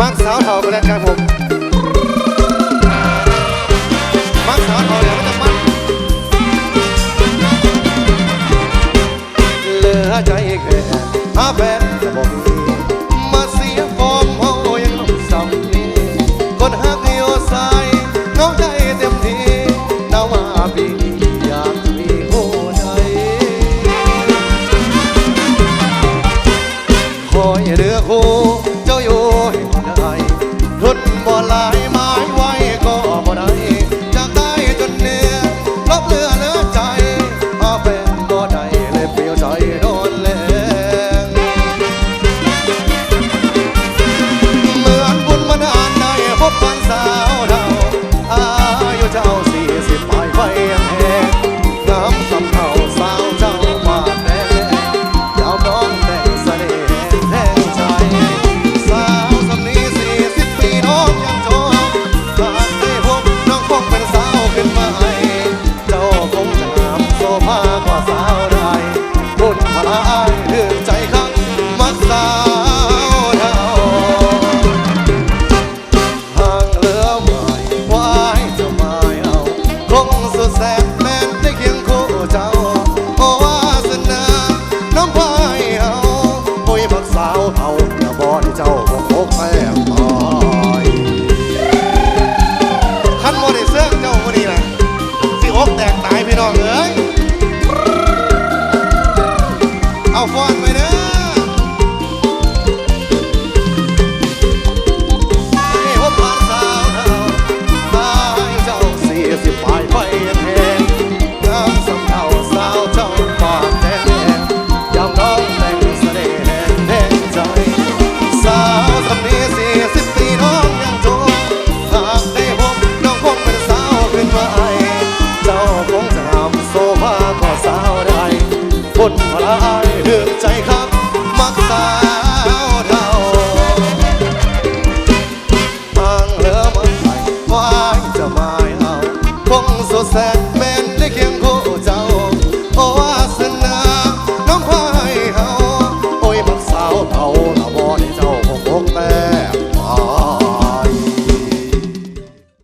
มักสาวเถาก็นแล้วครับผมมักสาวเถาเดี๋ยวมันจะมักเหลือใจแค่หาแฟนจะบอกมีมาเสียฟอร์มเฮายังน้องสำนี้คนหักโยสายเงาใจเต็มทีเดามาปีนี้อยากมีผู้ใดคอยเรือค คนพลายเดือดใจครับมักสาวเทาทางเลือมันไปว่าจะมาเอาคงสุดแสน